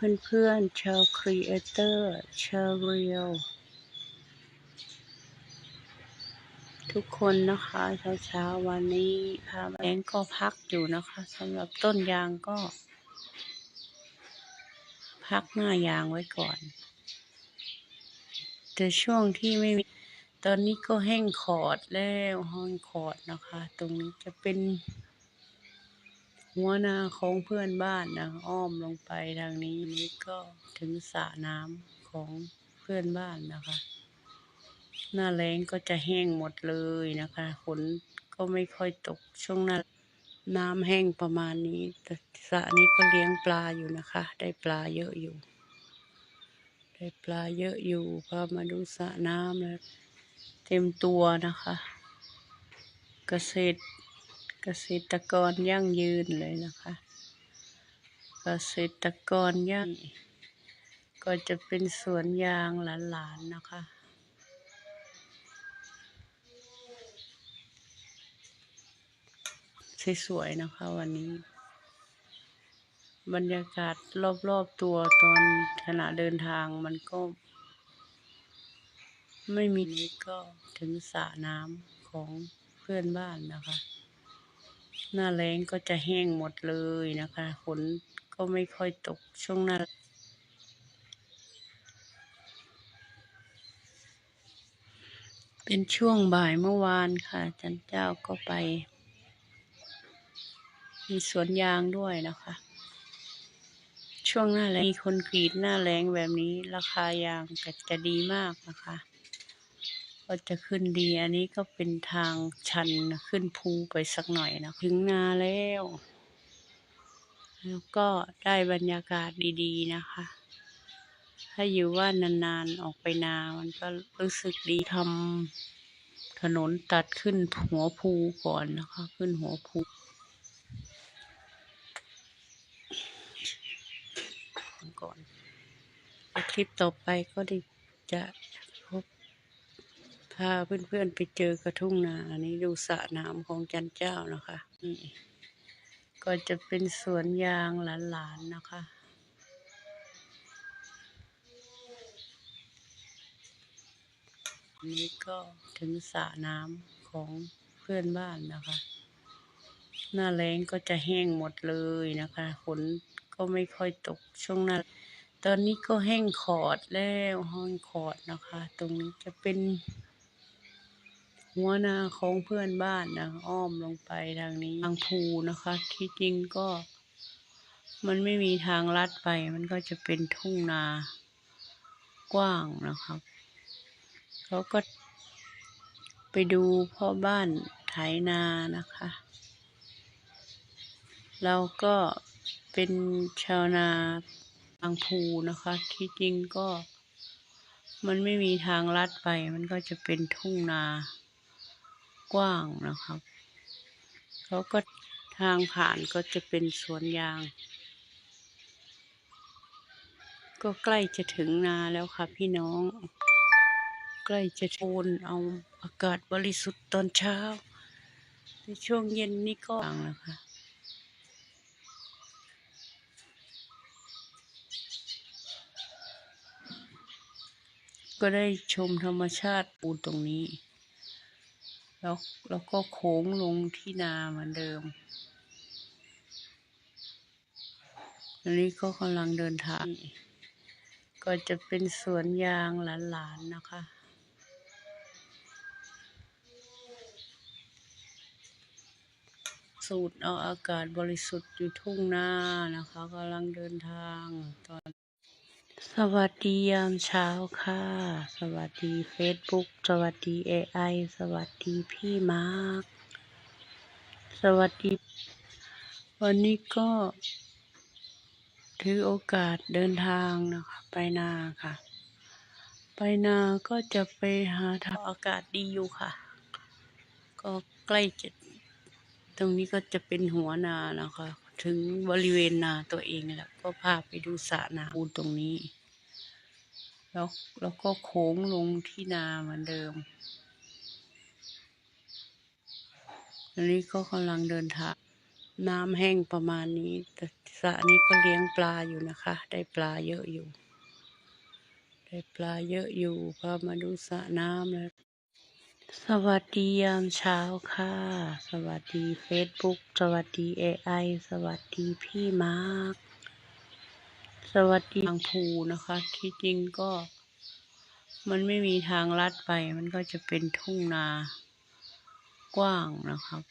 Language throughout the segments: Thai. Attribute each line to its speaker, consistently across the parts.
Speaker 1: เพื่อนๆชาวครีเอเตอร์ชาวเรียลทุกคนนะคะเช้าๆวันนี้พาแองก็พักอยู่นะคะสำหรับต้นยางก็ พักหน้ายางไว้ก่อน แต่ช่วงที่ไม่มีตอนนี้ก็แห้งขอดแล้วห้งขอดนะคะ ตรงนี้จะเป็น หัวนาของเพื่อนบ้านนะอ้อมลงไปทางนี้นี่ก็ถึงสระน้ำของเพื่อนบ้านนะคะ หน้าแล้งก็จะแห้งหมดเลยนะคะฝนก็ไม่ค่อยตกช่วงหน้าน้ำแห้งประมาณนี้แต่สระนี้ก็เลี้ยงปลาอยู่นะคะ ได้ปลาเยอะอยู่ ได้ปลาเยอะอยู่พามาดูสระน้ำแล้วเต็มตัวนะคะ เกษตร กษตรกรยั่งยืนเลยนะคะ เกษตรกรยั่ง ก็จะเป็นสวนยางหลานๆนะคะ สวยๆนะคะวันนี้ บรรยากาศรอบๆตัวตอนขณะเดินทางมันก็ ไม่มีนี้ก็ถึงสระน้ำของเพื่อนบ้านนะคะ หน้าแล้งก็จะแห้งหมดเลยนะคะฝนก็ไม่ค่อยตกช่วงหน้าเป็นช่วงบ่ายเมื่อวานค่ะจันเจ้าก็ไป มีสวนยางด้วยนะคะ ช่วงหน้าแล้งมีคนกรีดหน้าแล้งแบบนี้ราคายางก็จะดีมากนะคะ ก็จะขึ้นดีอันนี้ก็เป็นทางชันขึ้นภูไปสักหน่อยนะถึงนาแล้ว แล้วก็ได้บรรยากาศดีๆนะคะ ถ้าอยู่ว่านานๆออกไปนามันก็รู้สึกดีทำถนนตัดขึ้นหัวภูก่อนนะคะ ขึ้นหัวภูก่อน คลิปต่อไปก็จะ พาเพื่อนๆไปเจอกระทุ่งนาอันนี้ดูสระน้ำของจันเจ้านะคะนี่ก็จะเป็นสวนยางหลานๆนะคะนนี้ก็ถึงสระน้ำของเพื่อนบ้านนะคะ หน้าแล้งก็จะแห้งหมดเลยนะคะฝนก็ไม่ค่อยตกช่วงหน้าตอนนี้ก็แห้งขอดแล้วห้องขอดนะคะ ตรงนี้จะเป็น หัวนาของเพื่อนบ้านนะอ้อมลงไปทางนี้ทางภูนะคะ ที่จริงก็ มันไม่มีทางลัดไป มันก็จะเป็นทุ่งนากว้างนะครับเขาก็ไปดูพ่อบ้านไถนานะคะ เราก็เป็นชาวนาทางภูนะคะ ที่จริงก็ มันไม่มีทางลัดไป มันก็จะเป็นทุ่งนา กว้างนะครับเขาก็ทางผ่านก็จะเป็นสวนยาง ก็ใกล้จะถึงนาแล้วค่ะพี่น้อง ใกล้จะโอนเอาอากาศบริสุทธิ์ตอนเช้า ในช่วงเย็นนี่ก็ต่างนะคะก็ได้ชมธรรมชาติปูตรงนี้ แล้วแล้วก็โค้งลงที่นาเหมือนเดิมอันนี้ก็กำลังเดินทาง ก็จะเป็นสวนยางหลานๆนะคะสูดเอาอากาศบริสุทธิ์อยู่ทุ่งนานะคะกำลังเดินทางตอน สวัสดียามเช้าค่ะ สวัสดีเฟซบุ๊กสวัสดีเอไอสวัสดีพี่มาร์คสวัสดี วันนี้ก็ ถือโอกาสเดินทางนะคะ ไปนาค่ะ ไปนาก็จะไปหาทางอากาศดีอยู่ค่ะ ก็ใกล้จะ ตรงนี้ก็จะเป็นหัวนานะคะ ถึงบริเวณนาตัวเองแล้ว ก็พาไปดูสระน้ำปูตรงนี้ แล้วแล้วก็โค้งลงที่นาเหมือนเดิมอันนี้ก็กำลังเดินทางน้ำแห้งประมาณนี้แต่สระนี้ก็เลี้ยงปลาอยู่นะคะ ได้ปลาเยอะอยู่ ได้ปลาเยอะอยู่พามาดูสระน้ำนะสวัสดียามเช้าค่ะ สวัสดีเฟซบุ๊กสวัสดีเอไอสวัสดีพี่มาร์ค สวัสดีทางภูนะคะ ที่จริงก็ มันไม่มีทางลัดไป มันก็จะเป็นทุ่งนากว้างนะครับ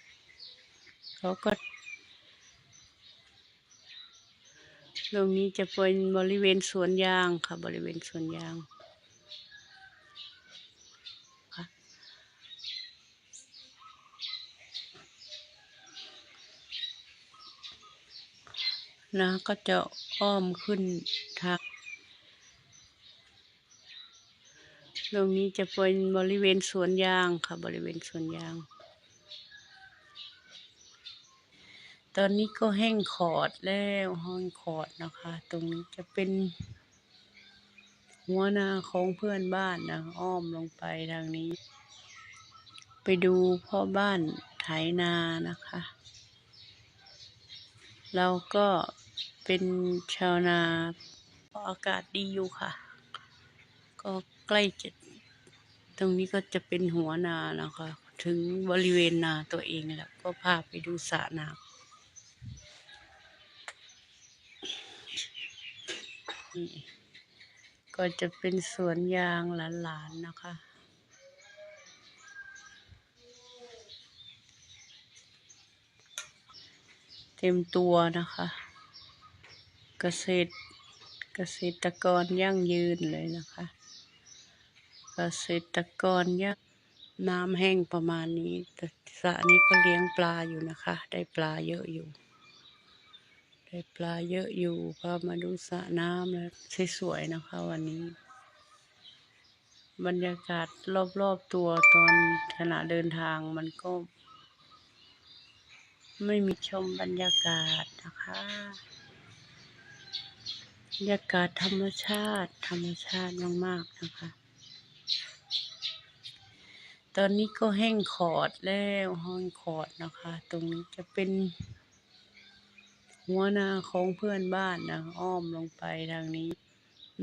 Speaker 1: เขาก็ตรงนี้จะเป็นบริเวณสวนยางค่ะ บริเวณสวนยางนะก็จะ อ้อมขึ้นทางตรงนี้จะเป็นบริเวณสวนยางค่ะ บริเวณสวนยาง ตอนนี้ก็แห้งขอดแล้วห้องขอดนะคะ ตรงนี้จะเป็น หัวนาของเพื่อนบ้านนะอ้อมลงไปทางนี้ ไปดูพ่อบ้านไถนานะคะ เราก็ เป็นชาวนาอากาศดีอยู่ค่ะ ก็ใกล้จะตรงนี้ก็จะเป็นหัวนานะคะ ถึงบริเวณนาตัวเองแล้วก็พาไปดูสระน้ำก็จะเป็นสวนยางหลานๆนะคะเต็มตัวนะคะ เกษตรเกษตรกรยั่งยืนเลยนะคะ เกษตรกรยั่งน้ำแห้งประมาณนี้แต่สระนี้ก็เลี้ยงปลาอยู่นะคะ ได้ปลาเยอะอยู่ ได้ปลาเยอะอยู่พามาดูสระน้ำแล้วสวยๆนะคะ วันนี้ บรรยากาศรอบๆตัวตอนขณะเดินทางมันก็ ไม่มีชมบรรยากาศนะคะ รรยากาศธรรมชาติ ธรรมชาติมากๆนะคะ ตอนนี้ก็แห้งขอดแล้วห้องขอดนะคะ ตรงนี้จะเป็น หัวนาของเพื่อนบ้านนะอ้อมลงไปทางนี้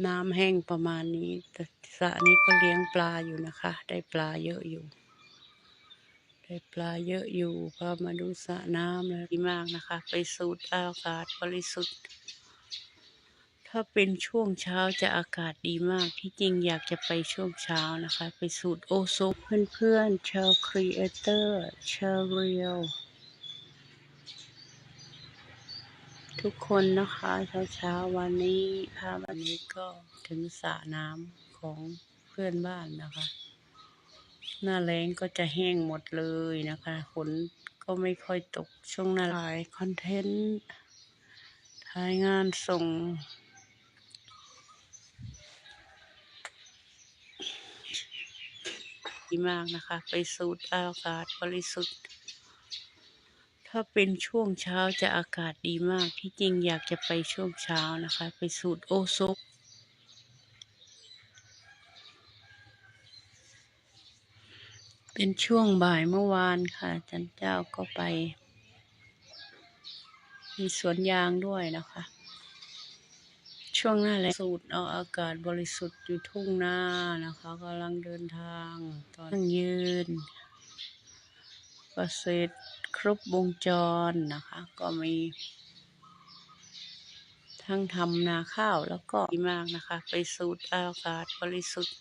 Speaker 1: น้ำแห้งประมาณนี้แต่สระนี้ก็เลี้ยงปลาอยู่นะคะ ได้ปลาเยอะอยู่ ได้ปลาเยอะอยู่พามาดูสระน้ำแล้วดีมากนะคะ ไปสูดอากาศบริสุทธิ์ ถ้าเป็นช่วงเช้าจะอากาศดีมากที่จริงอยากจะไปช่วงเช้านะคะ ไปสูดโอโซนเพื่อนๆชาวครีเอเตอร์ชาวเรียลทุกคนนะคะเช้าเช้าวันนี้พาวันนี้ก็ถึงสระน้ำของเพื่อนบ้านนะคะ หน้าแล้งก็จะแห้งหมดเลยนะคะฝนก็ไม่ค่อยตกช่วงหน้าถ่ายคอนเทนต์ถ่ายงานส่ง ดีมากนะคะ ไปสูดอากาศบริสุทธิ์ ถ้าเป็นช่วงเช้าจะอากาศดีมากที่จริงอยากจะไปช่วงเช้านะคะ ไปสูดโอโซนเป็นช่วงบ่ายเมื่อวานค่ะจันเจ้าก็ไป มีสวนยางด้วยนะคะ ช่วงหน้าแล้งสูดเอาอากาศบริสุทธิ์อยู่ทุ่งนานะคะกำลังเดินทาง ตอนเยืนเกษตรครบวงจรนะคะ ก็มี ทั้งทำนาข้าวแล้วก็ดีมากนะคะ ไปสูดอากาศบริสุทธิ์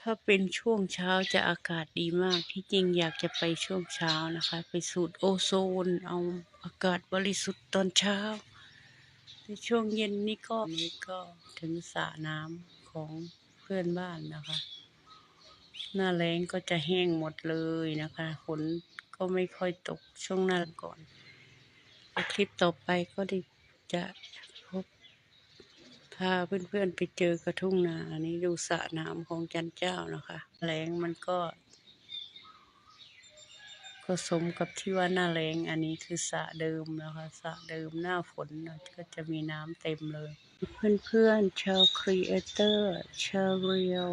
Speaker 1: ถ้าเป็นช่วงเช้าจะอากาศดีมากที่จริงอยากจะไปช่วงเช้านะคะ ไปสูดโอโซนเอาอากาศบริสุทธิ์ตอนเช้า ในช่วงเย็นนี่ก็นี่ก็ถึงสระน้ำของเพื่อนบ้านนะคะ หน้าแล้งก็จะแห้งหมดเลยนะคะฝนก็ไม่ค่อยตกช่วงหน้าก่อนคลิปต่อไปก็ได้จะพบพาเพื่อนๆไปเจอกระทุ่งนาอันนี้ดูสระน้ำของจันเจ้านะคะแล้งมันก็ ก็สมกับที่ว่าหน้าแล้งอันนี้คือสระเดิมนะคะสระเดิมหน้าฝนนะก็จะมีน้ำเต็มเลย เพื่อนๆชาวครีเอเตอร์ชาวเรียล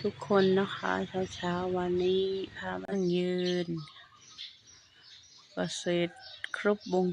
Speaker 1: ทุกคนนะคะเช้าๆวันนี้พามายืนเกเกษตรครบวง